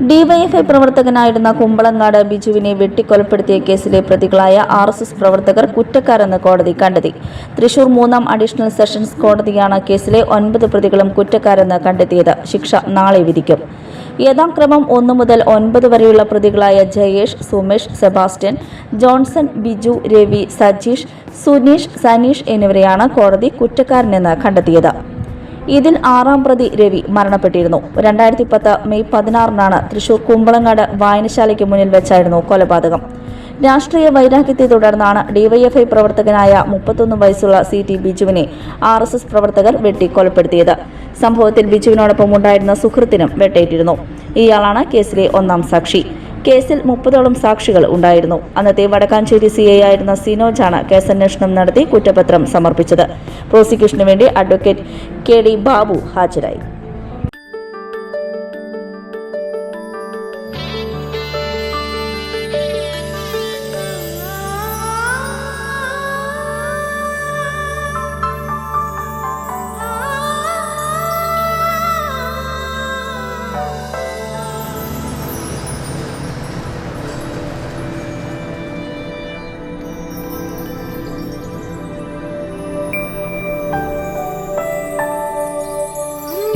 DYFI പ്രവർത്തകനായിരുന്ന Kumbalangad ബിജുവിനെ വെട്ടിക്കൊലപ്പെടുത്തിയ കേസിലെ പ്രതികളായ R S S പ്രവർത്തകർ കുറ്റക്കാരെന്ന് കോടതി കണ്ടെത്തി. തൃശൂർ മൂന്നാം അഡീഷണൽ സെഷൻസ് കോടതിയാണ് കേസിലെ ഒൻപത് പ്രതികളും കുറ്റക്കാരെന്ന് കണ്ടെത്തിയത്. ശിക്ഷ നാളെ വിധിക്കും. യഥാക്രമം ഒന്നു മുതൽ ഒൻപത് വരെയുള്ള പ്രതികളായ ജയേഷ് സുമേഷ് സെബാസ്റ്റ്യൻ ജോൺസൺ ബിജു രവി സജീഷ് സുനീഷ് സനീഷ് എന്നിവരെയാണ് കോടതി കുറ്റക്കാരനെന്ന് കണ്ടെത്തിയത്. ഇതിൽ ആറാം പ്രതി രവി മരണപ്പെട്ടിരുന്നു. രണ്ടായിരത്തി പത്ത് മെയ് പതിനാറിനാണ് തൃശൂർ കുമ്പളങ്ങാട് വായനശാലയ്ക്ക് മുന്നിൽ വെച്ചായിരുന്നു കൊലപാതകം. രാഷ്ട്രീയ വൈരാഗ്യത്തെ തുടർന്നാണ് ഡിവൈഎഫ്ഐ പ്രവർത്തകനായ മുപ്പത്തൊന്ന് വയസ്സുള്ള സി ടി ബിജുവിനെ ആർ എസ് എസ് പ്രവർത്തകർ വെട്ടി കൊലപ്പെടുത്തിയത് സംഭവത്തിൽ ബിജുവിനോടൊപ്പം ഉണ്ടായിരുന്ന സുഹൃത്തിനും വെട്ടേറ്റിരുന്നു. ഇയാളാണ് കേസിലെ ഒന്നാം സാക്ഷി. കേസിൽ മുപ്പതോളം സാക്ഷികൾ ഉണ്ടായിരുന്നു. അന്നത്തെ വടക്കാഞ്ചേരി സി ഐ ആയിരുന്ന സിനോജാണ് കേസന്വേഷണം നടത്തി കുറ്റപത്രം സമർപ്പിച്ചത്. പ്രോസിക്യൂഷനു വേണ്ടി അഡ്വക്കേറ്റ് കെ ഡി ബാബു ഹാജരായി.